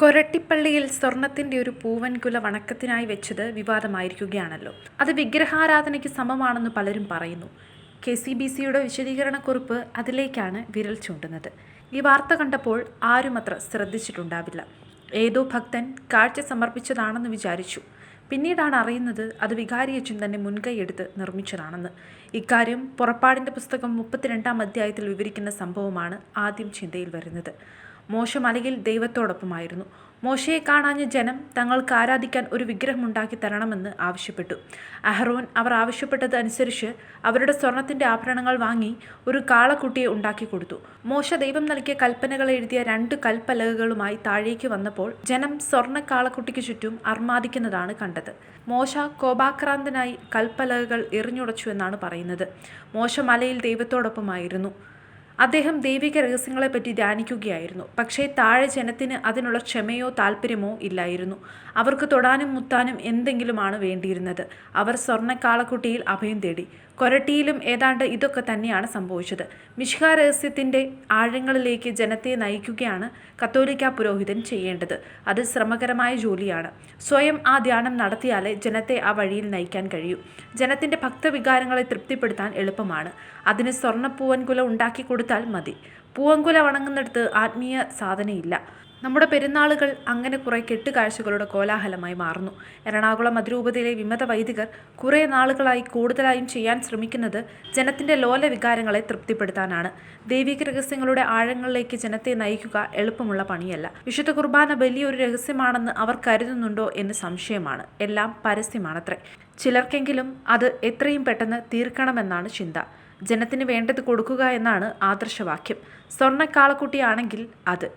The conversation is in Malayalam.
കൊരട്ടിപ്പള്ളിയിൽ സ്വർണത്തിന്റെ ഒരു പൂവൻകുല വണക്കത്തിനായി വെച്ചത് വിവാദമായിരിക്കുകയാണല്ലോ. അത് വിഗ്രഹാരാധനയ്ക്ക് സമമാണെന്ന് പലരും പറയുന്നു. കെ സി ബി സിയുടെ വിശദീകരണക്കുറിപ്പ് അതിലേക്കാണ് വിരൽ ചൂണ്ടുന്നത്. ഈ വാർത്ത കണ്ടപ്പോൾ ആരും അത്ര ശ്രദ്ധിച്ചിട്ടുണ്ടാവില്ല. ഏതോ ഭക്തൻ കാഴ്ച സമർപ്പിച്ചതാണെന്ന് വിചാരിച്ചു. പിന്നീടാണ് അറിയുന്നത് അത് വികാരിയച്ചൻ തന്നെ മുൻകൈയെടുത്ത് നിർമ്മിച്ചതാണെന്ന്. ഇക്കാര്യം പുറപ്പാടിന്റെ പുസ്തകം മുപ്പത്തിരണ്ടാം അധ്യായത്തിൽ വിവരിക്കുന്ന സംഭവമാണ് ആദ്യം ചിന്തയിൽ വരുന്നത്. മോശ മലയിൽ ദൈവത്തോടൊപ്പമായിരുന്നു. മോശയെ കാണാഞ്ഞ ജനം തങ്ങൾക്ക് ആരാധിക്കാൻ ഒരു വിഗ്രഹമുണ്ടാക്കി തരണമെന്ന് ആവശ്യപ്പെട്ടു. അഹ്റോൻ അവർ ആവശ്യപ്പെട്ടത് അനുസരിച്ച് അവരുടെ സ്വർണത്തിന്റെ ആഭരണങ്ങൾ വാങ്ങി ഒരു കാളക്കുട്ടിയെ ഉണ്ടാക്കി കൊടുത്തു. മോശ ദൈവം നൽകിയ കൽപ്പനകൾ എഴുതിയ രണ്ട് കൽപ്പലകകളുമായി താഴേക്ക് വന്നപ്പോൾ ജനം സ്വർണ കാളക്കുട്ടിക്ക് ചുറ്റും അർമാദിക്കുന്നതാണ് കണ്ടത്. മോശ കോപാക്രാന്തനായി കൽപ്പലകകൾ എറിഞ്ഞുടച്ചു എന്നാണ് പറയുന്നത്. മോശ മലയിൽ ദൈവത്തോടൊപ്പമായിരുന്നു. അദ്ദേഹം ദൈവിക രഹസ്യങ്ങളെപ്പറ്റി ധ്യാനിക്കുകയായിരുന്നു. പക്ഷേ താഴെ ജനത്തിന് അതിനുള്ള ക്ഷമയോ താല്പര്യമോ ഇല്ലായിരുന്നു. അവർക്ക് തൊടാനും മുത്താനും എന്തെങ്കിലുമാണ് വേണ്ടിയിരുന്നത്. അവർ സ്വർണക്കാളക്കുട്ടിയിൽ അഭയം തേടി. കൊരട്ടിയിലും ഏതാണ്ട് ഇതൊക്കെ തന്നെയാണ് സംഭവിച്ചത്. മിഷ്ക രഹസ്യത്തിന്റെ ആഴങ്ങളിലേക്ക് ജനത്തെ നയിക്കുകയാണ് കത്തോലിക്ക പുരോഹിതൻ ചെയ്യേണ്ടത്. അത് ശ്രമകരമായ ജോലിയാണ്. സ്വയം ആ ധ്യാനം നടത്തിയാലേ ജനത്തെ ആ വഴിയിൽ നയിക്കാൻ കഴിയൂ. ജനത്തിന്റെ ഭക്തവികാരങ്ങളെ തൃപ്തിപ്പെടുത്താൻ എളുപ്പമാണ്. അതിന് സ്വർണപ്പൂവൻകുല ഉണ്ടാക്കി കൊടുത്താൽ മതി. പൂവങ്കുല വണങ്ങുന്നിടത്ത് ആത്മീയ സാധനയില്ല. നമ്മുടെ പെരുന്നാളുകൾ അങ്ങനെ കുറേ കെട്ടുകാഴ്ചകളുടെ കോലാഹലമായി മാറുന്നു. എറണാകുളം അതിരൂപതയിലെ വിമത വൈദികർ കുറേ നാളുകളായി കൂടുതലായും ചെയ്യാൻ ശ്രമിക്കുന്നത് ജനത്തിന്റെ ലോല വികാരങ്ങളെ തൃപ്തിപ്പെടുത്താനാണ്. ദൈവിക രഹസ്യങ്ങളുടെ ആഴങ്ങളിലേക്ക് ജനത്തെ നയിക്കുക എളുപ്പമുള്ള പണിയല്ല. വിശുദ്ധ കുർബാന വലിയൊരു രഹസ്യമാണെന്ന് അവർ കരുതുന്നുണ്ടോ എന്ന് സംശയമാണ്. എല്ലാം പരസ്യമാണത്രേ. ചിലർക്കെങ്കിലും അത് എത്രയും പെട്ടെന്ന് തീർക്കണമെന്നാണ് ചിന്ത. ജനത്തിന് വേണ്ടത് കൊടുക്കുക എന്നാണ് ആദർശവാക്യം. സ്വർണക്കാളക്കുട്ടിയാണെങ്കിൽ അത്.